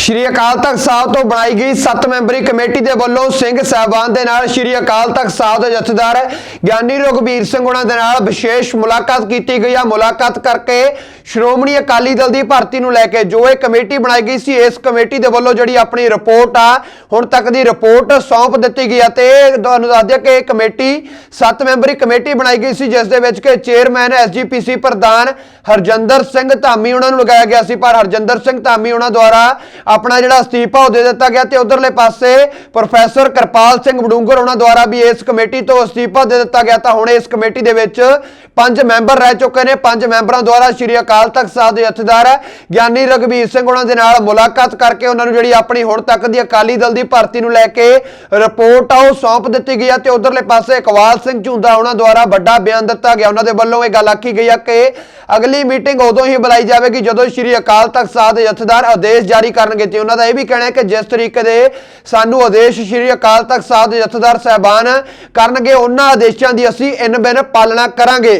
ਸ਼੍ਰੀ ਅਕਾਲ ਤਖਤ ਸਾਹਿਬ ਤੋਂ ਬਣਾਈ ਗਈ 7 ਮੈਂਬਰੀ ਕਮੇਟੀ ਦੇ ਵੱਲੋਂ ਸਿੰਘ ਸਾਹਿਬਾਨ ਦੇ ਨਾਲ ਸ਼੍ਰੀ ਅਕਾਲ ਤਖਤ ਸਾਹਿਬ ਦੇ ਜਥੇਦਾਰ ਗਿਆਨੀ ਰਘਬੀਰ ਸਿੰਘ ਉਹਨਾਂ ਦੇ ਨਾਲ ਵਿਸ਼ੇਸ਼ ਮੁਲਾਕਾਤ ਕੀਤੀ ਗਈ ਆ। ਮੁਲਾਕਾਤ ਕਰਕੇ ਸ਼੍ਰੋਮਣੀ ਅਕਾਲੀ ਦਲ ਦੀ ਭਰਤੀ ਨੂੰ ਲੈ ਕੇ ਜੋ ਇਹ ਕਮੇਟੀ ਬਣਾਈ ਗਈ ਸੀ, ਇਸ ਕਮੇਟੀ ਦੇ ਵੱਲੋਂ ਜਿਹੜੀ ਆਪਣੀ ਰਿਪੋਰਟ ਆ, ਹੁਣ ਤੱਕ ਦੀ ਰਿਪੋਰਟ ਸੌਂਪ ਦਿੱਤੀ ਗਈ ਆ ਤੇ ਤੁਹਾਨੂੰ ਦੱਸ ਦਿਆ ਕਿ ਇਹ ਕਮੇਟੀ 7 ਮੈਂਬਰੀ ਕਮੇਟੀ ਬਣਾਈ ਗਈ ਸੀ, ਜਿਸ ਦੇ ਵਿੱਚ ਕਿ ਚੇਅਰਮੈਨ ਐਸਜੀਪੀਸੀ ਪ੍ਰਧਾਨ ਹਰਜਿੰਦਰ ਸਿੰਘ ਧਾਮੀ ਉਹਨਾਂ ਨੂੰ ਲਗਾਇਆ ਗਿਆ ਸੀ। ਪਰ ਹਰਜਿੰਦਰ ਸਿੰਘ ਧਾਮੀ ਉਹਨਾਂ ਦੁਆਰਾ ਆਪਣਾ ਜਿਹੜਾ ਅਸਤੀਫਾ ਉਹ ਦੇ ਦਿੱਤਾ ਗਿਆ ਤੇ ਉਧਰਲੇ ਪਾਸੇ ਪ੍ਰੋਫੈਸਰ ਕਿਰਪਾਲ ਸਿੰਘ ਵਡੂੰਗਰ ਉਹਨਾਂ ਦੁਆਰਾ ਵੀ ਇਸ ਕਮੇਟੀ ਤੋਂ ਅਸਤੀਫਾ ਦੇ ਦਿੱਤਾ ਗਿਆ ਤਾਂ ਹੁਣ ਇਸ ਕਮੇਟੀ ਦੇ ਵਿੱਚ ਪੰਜ ਮੈਂਬਰ ਰਹਿ ਚੁੱਕੇ ਨੇ। ਪੰਜ ਮੈਂਬਰਾਂ ਦੁਆਰਾ ਸ਼੍ਰੀ ਅਕਾਲ ਤਖਤ ਸਾਹਿਬ ਦੇ ਜਥੇਦਾਰ ਗਿਆਨੀ ਰਘਬੀਰ ਸਿੰਘ ਉਹਨਾਂ ਦੇ ਨਾਲ ਮੁਲਾਕਾਤ ਕਰਕੇ ਉਹਨਾਂ ਨੂੰ ਜਿਹੜੀ ਆਪਣੀ ਹੁਣ ਤੱਕ ਦੀ ਅਕਾਲੀ ਦਲ ਦੀ ਭਰਤੀ ਨੂੰ ਲੈ ਕੇ ਰਿਪੋਰਟ ਆ, ਉਹ ਸੌਂਪ ਦਿੱਤੀ ਗਈ ਆ ਤੇ ਉਧਰਲੇ ਪਾਸੇ ਇਕਬਾਲ ਸਿੰਘ ਝੁੰਦਾ ਉਹਨਾਂ ਦੁਆਰਾ ਵੱਡਾ ਬਿਆਨ ਦਿੱਤਾ ਗਿਆ। ਉਹਨਾਂ ਦੇ ਵੱਲੋਂ ਇਹ ਗੱਲ ਆਖੀ ਗਈ ਆ ਕਿ ਅਗਲੀ ਮੀਟਿੰਗ ਉਦੋਂ ਹੀ ਬੁਲਾਈ ਜਾਵੇਗੀ ਜਦੋਂ ਸ਼੍ਰੀ ਅਕਾਲ ਤਖਤ ਸਾਹਿਬ ਦੇ ਜਥੇਦਾਰ ਆਦੇਸ਼ ਜਾਰੀ ਕਰਨਗੇ। ਤੇ ਉਹਨਾਂ ਦਾ ਇਹ ਵੀ ਕਹਿਣਾ ਹੈ ਕਿ ਜਿਸ ਤਰੀਕੇ ਦੇ ਸਾਨੂੰ ਆਦੇਸ਼ ਸ਼੍ਰੀ ਅਕਾਲ ਤਖਤ ਸਾਹਿਬ ਦੇ ਜਥੇਦਾਰ ਸਹਿਬਾਨ ਕਰਨਗੇ, ਉਹਨਾਂ ਆਦੇਸ਼ਾਂ ਦੀ ਅਸੀਂ ਇਨ ਬਿਨ ਪਾਲਣਾ ਕਰਾਂਗੇ।